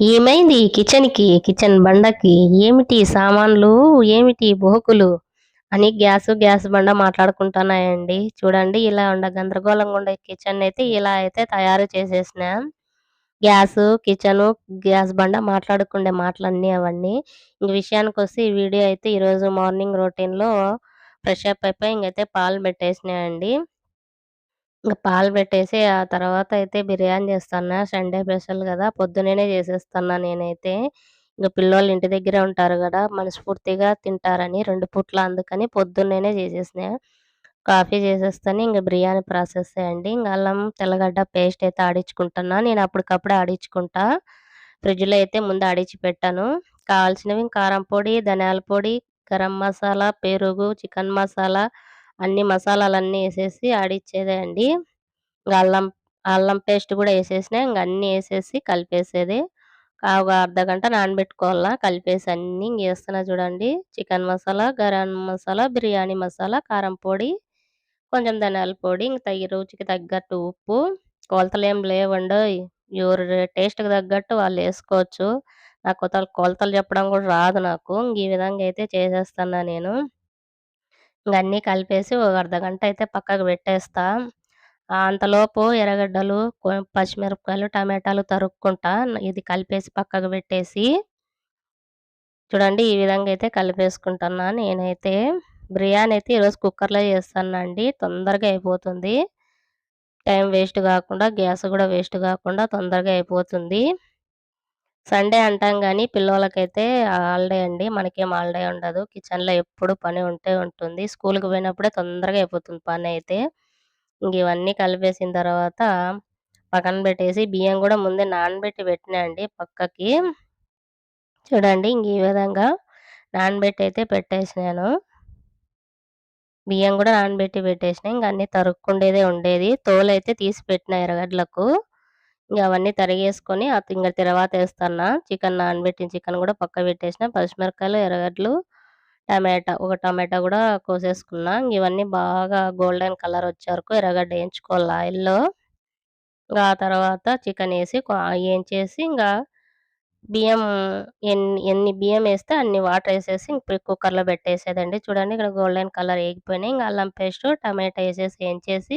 ఏమైంది కిచెన్‌కి, కిచెన్ బండకి? ఏమిటి సామాన్లు? ఏమిటి బోకులు? అని గ్యాస్ గ్యాస్ బండ మాట్లాడుకుంటున్నాయండి. చూడండి ఇలా ఉండ గందరగోళంగా ఉండే కిచెన్ అయితే ఇలా అయితే తయారు చేసేసిన గ్యాస్ కిచెను, గ్యాస్ బండ మాట్లాడుకుండే మాటలన్నీ అవన్నీ. ఇంక విషయానికొస్తే ఈ వీడియో అయితే ఈరోజు మార్నింగ్ రొటీన్‌లో ఫ్రెష్ అప్ అయిపోయి ఇంకైతే పాలు పెట్టేసినాయండి ఇంక పాలు పెట్టేసి ఆ తర్వాత అయితే బిర్యానీ చేస్తాను సండే స్పెషల్ కదా పొద్దున్నేనే చేసేస్తన్నా నేనైతే. ఇంకా పిల్లోళ్ళు ఇంటి దగ్గర ఉంటారు కదా మనస్ఫూర్తిగా తింటారని రెండు పూట్ల అందుకని పొద్దున్నే చేసేసినా. కాఫీ చేసేస్తాను. ఇంకా బిర్యానీ ప్రాసెస్ అండి. ఇంకా అల్లం, తెల్లగడ్డ పేస్ట్ అయితే ఆడించుకుంటున్నా. నేను అప్పటికప్పుడే ఆడించుకుంటా. ఫ్రిడ్జ్‌లో అయితే ముందు ఆడించి పెట్టాను. కావాల్సినవి కారం పొడి, ధనియాల పొడి, గరం మసాలా, పెరుగు, చికెన్ మసాలా అన్ని మసాలాలన్నీ వేసేసి ఆడిచ్చేదే అండి. అల్లం అల్లం పేస్ట్ కూడా వేసేసినా ఇంకా అన్నీ వేసేసి కలిపేసేదే. కావుగా అర్ధగంట నానబెట్టుకోవాలా కలిపేసి అన్నీ వేస్తున్నా చూడండి. చికెన్ మసాలా, గరం మసాలా, బిర్యానీ మసాలా, కారం పొడి, కొంచెం ధనియాల పొడి, ఇంక తగి రుచికి తగ్గట్టు ఉప్పు. కొలతలు ఏం లేవండి ఎవరి టేస్ట్‌కి తగ్గట్టు వాళ్ళు వేసుకోవచ్చు నాకు కొతలు కొలతలు చెప్పడం కూడా రాదు నాకు. ఇంక ఈ విధంగా అయితే చేసేస్తాను నేను. ఇంక అన్నీ కలిపేసి ఒక అర్ధగంట అయితే పక్కకు పెట్టేస్తా. అంతలోపు ఎర్రగడ్డలు, పచ్చిమిరపకాయలు, టమాటాలు తరుక్కుంటా. ఇది కలిపేసి పక్కకు పెట్టేసి చూడండి ఈ విధంగా అయితే కలిపేసుకుంటున్నా నేనైతే. బిర్యానీ అయితే ఈరోజు కుక్కర్‌లో చేస్తానండి తొందరగా అయిపోతుంది. టైం వేస్ట్ కాకుండా గ్యాస్ కూడా వేస్ట్ కాకుండా తొందరగా అయిపోతుంది. సండే అంటాం కానీ పిల్లలకైతే హాలిడే అండి. మనకేం హాలిడే ఉండదు. కిచెన్‌లో ఎప్పుడు పని ఉంటే ఉంటుంది. స్కూల్కి పోయినప్పుడే తొందరగా అయిపోతుంది పని అయితే ఇంక ఇవన్నీ కలిపేసిన తర్వాత పక్కన పెట్టేసి బియ్యం కూడా ముందే నానబెట్టి పెట్టినా అండి పక్కకి. చూడండి ఇంక ఈ విధంగా నానబెట్టి అయితే పెట్టేసినాను. బియ్యం కూడా నానబెట్టి పెట్టేసినా. ఇంక అన్నీ తరుక్కుండేదే ఉండేది. తోలైతే తీసి పెట్టిన ఎర్రగడ్డలకు. ఇంకా అవన్నీ తరిగేసుకొని ఇంకా తర్వాత వేస్తాను చికెన్ నానబెట్టిన చికెన్ కూడా పక్క పెట్టేసిన పచ్చిమిరకాయలు ఎర్రగడ్డలు, టమాటా ఒక టమాటా కూడా కోసేసుకున్నా. ఇవన్నీ బాగా గోల్డెన్ కలర్ వచ్చే వరకు ఎర్రగడ్డ వేయించుకోవాలి ఆయిల్‌లో. ఇంకా ఆ తర్వాత చికెన్ వేసి వేయించేసి ఇంకా బియ్యం ఎన్ని ఎన్ని బియ్యం వేస్తే అన్ని వాటర్ వేసేసి ఇంక కుక్కర్‌లో పెట్టేసేదండి. చూడండి ఇక్కడ గోల్డెన్ కలర్ వేగిపోయినాయి ఇంకా అల్లం పేస్టు, టమాటా వేసేసి వేయించేసి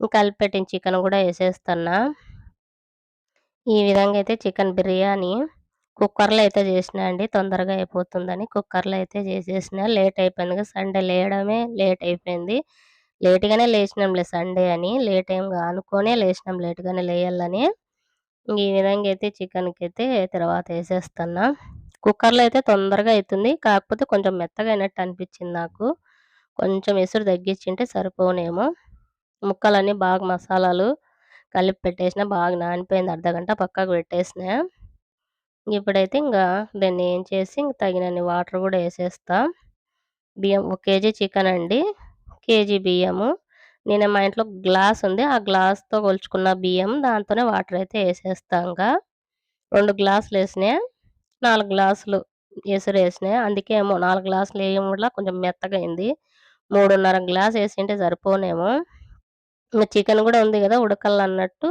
ఇంకా కలిపెట్టిన చికెన్ కూడా వేసేస్తున్నా ఈ విధంగా అయితే చికెన్ బిర్యానీ కుక్కర్‌లో అయితే చేసినా అండి. తొందరగా అయిపోతుందని కుక్కర్‌లో అయితే చేసేసినా. లేట్ అయిపోయింది కదా! సండే లేయడమే లేట్ అయిపోయింది. లేట్‌గానే లేచినాంలే సండే అని. లేట్ ఏం గా అనుకోనే లేచినాం లేట్‌గానే లేయాలని. ఇంక ఈ విధంగా అయితే చికెన్కి అయితే తర్వాత వేసేస్తున్నా కుక్కర్‌లో అయితే తొందరగా అవుతుంది కాకపోతే కొంచెం మెత్తగా అయినట్టు అనిపించింది నాకు. కొంచెం ఎసురు తగ్గించింటే సరిపోనేమో. ముక్కలన్నీ బాగా మసాలాలు కలిపి పెట్టేసినా. బాగా నానిపోయింది. అర్ధగంట పక్కకు పెట్టేసినా. ఇప్పుడైతే ఇంకా దాన్ని ఏంచేసి ఇంక తగినన్ని వాటర్ కూడా వేసేస్తా బియ్యం ఒక కేజీ చికెన్ అండి. కేజీ బియ్యము. నేను మా ఇంట్లో గ్లాస్ ఉంది. ఆ గ్లాస్‌తో కొలుచుకున్న బియ్యం దాంతోనే వాటర్ అయితే వేసేస్తాం ఇంకా రెండు గ్లాసులు వేసినాయి నాలుగు గ్లాసులు ఎసురేసినా. అందుకే ఏమో నాలుగు గ్లాసులు వేయడం వల్ల కొంచెం మెత్తగా అయింది. 3:30 గ్లాస్ ఉంటే సరిపోనేమో. చికెన్ కూడా ఉంది కదా గదా! ఉడకల్లన్నట్టు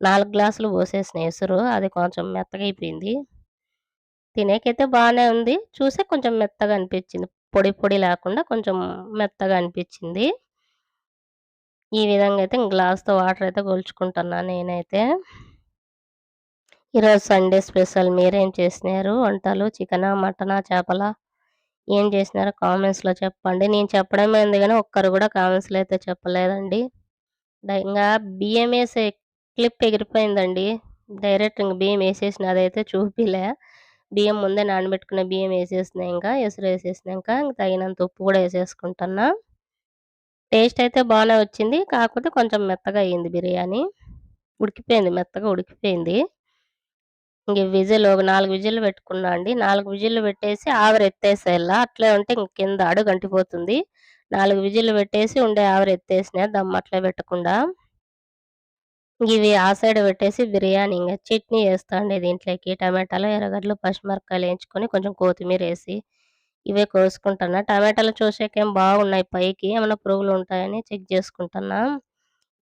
4 గ్లాసులు పోసేసిన ఎసురు. అది కొంచెం మెత్తగా అయిపోయింది. తినేకైతే బాగానే ఉంది. చూసే కొంచెం మెత్తగా అనిపించింది పొడి పొడి లేకుండా కొంచెం మెత్తగా అనిపించింది ఈ విధంగా అయితే గ్లాస్‌తో వాటర్ అయితే కొలుచుకుంటున్నా నేనైతే. ఈరోజు సండే స్పెషల్ మీరేం చేసినారు వంటలు? చికెనా? మటనా? చేపలా? ఏం చేసినారో కామెంట్స్‌లో చెప్పండి. నేను చెప్పడమే ఉంది కానీ ఒక్కరు కూడా కామెంట్స్‌లో అయితే చెప్పలేదండి. ఇంకా బియ్యం వేసే క్లిప్ ఎగిరిపోయిందండి. డైరెక్ట్ ఇంక బియ్యం వేసేసిన అదైతే చూపిలే. బియ్యం ముందే నానబెట్టుకున్న బియ్యం వేసేసిన ఇంకా ఎసురు వేసేసినాక ఇంక తగినంత ఉప్పు కూడా వేసేసుకుంటున్నా టేస్ట్ అయితే బాగానే వచ్చింది. కాకపోతే కొంచెం మెత్తగా అయింది బిర్యానీ. ఉడికిపోయింది. మెత్తగా ఉడికిపోయింది. ఇంక విజిల్ ఒక నాలుగు విజిల్లు పెట్టుకున్నా అండి. నాలుగు విజిల్లు పెట్టేసి ఆవిరి అట్లే ఉంటే ఇంక కింద అడుగు అంటిపోతుంది. నాలుగు విజిల్లు పెట్టేసి ఉండే ఆవిరి ఎత్తేసిన దమ్ అట్లే పెట్టకుండా. ఇవి ఆ సైడ్ పెట్టేసి బిర్యానీ ఇంకా చట్నీ వేస్తాండి దీంట్లోకి. టమాటాలు, ఎర్రగడ్డలు, పచ్చిమిరపకాయలు వేయించుకొని కొంచెం కొత్తిమీరేసి ఇవే కోసుకుంటున్నా. టమాటాలు చూసాకేం బాగున్నాయి పైకి. ఏమైనా పురుగులు ఉంటాయని చెక్ చేసుకుంటున్నా.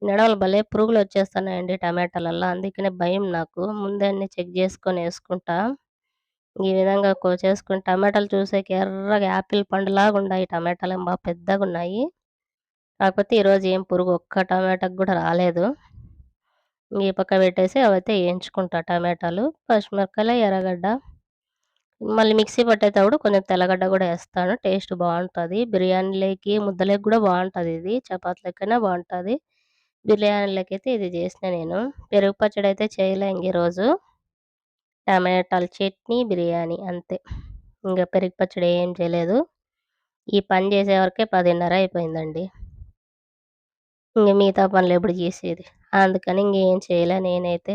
నడవలు భలే పురుగులు వచ్చేస్తున్నాయండి టమాటాలల్లో అందుకనే భయం నాకు. ముందే చెక్ చేసుకొని వేసుకుంటా ఈ విధంగా కోసేసుకొని టమాటాలు చూసేకి ఎర్రగా యాపిల్ పండులాగా ఉన్నాయి టమాటాలు బాగా పెద్దగా ఉన్నాయి కాకపోతే ఈరోజు ఏం పురుగు ఒక్క టమాటాకు కూడా రాలేదు. ఈ పక్క పెట్టేసి అవైతే వేయించుకుంటా టమాటాలు, పచ్చిమిరపకాయలు, ఎర్రగడ్డ. మళ్ళీ మిక్సీ పట్టేటప్పుడు కొంచెం తెల్లగడ్డ కూడా వేస్తాను టేస్ట్ బాగుంటుంది బిర్యానీలోకి, కూడా బాగుంటుంది ఇది చపాతీలకైనా బాగుంటుంది బిర్యానీలకైతే ఇది చేసిన నేను. పెరుగు పచ్చడైతే చేయలే ఇంగ ఈరోజు. టమాటాల చట్నీ, బిర్యానీ అంతే. ఇంకా పెరుగు పచ్చడి ఏం చేయలేదు. ఈ పని చేసే వరకే పదిన్నర అయిపోయిందండి. ఇంకా మిగతా పనులు ఎప్పుడు చేసేది అందుకని ఇంకేం చేయలే నేనైతే.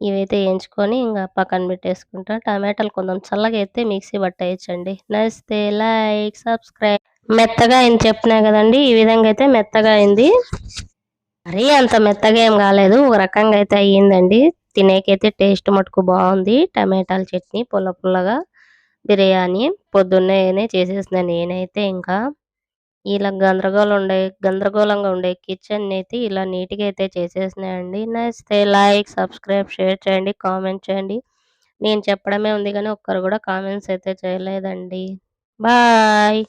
ఇవైతే వేయించుకొని ఇంకా పక్కన పెట్టేసుకుంటా. టమాటాలు కొంచెం చల్లగా అయితే మిక్సీ పట్టేయొచ్చండి. నచ్చితే లైక్, సబ్స్క్రైబ్ మెత్తగా అయింది చెప్పినా కదండి ఈ విధంగా అయితే మెత్తగా అయింది. మరీ అంత మెత్తగా ఏం కాలేదు ఒక రకంగా అయితే అయ్యిందండి. తినేకైతే టేస్ట్ మటుకు బాగుంది టమాటాల చట్నీ పుల్ల పుల్లగా, బిర్యానీ పొద్దున్నేనే చేసేసినా నేనైతే ఇంకా. ఇలా గందరగోళం ఉండే గందరగోళంగా ఉండే కిచెన్ అయితే ఇలా నీట్‌గా అయితే చేసేసినాయండి నచ్చితే లైక్, సబ్స్క్రైబ్, షేర్ చేయండి, కామెంట్ చేయండి. నేను చెప్పడమే ఉంది కానీ ఒక్కరు కూడా కామెంట్స్ అయితే చేయలేదండి. బాయ్.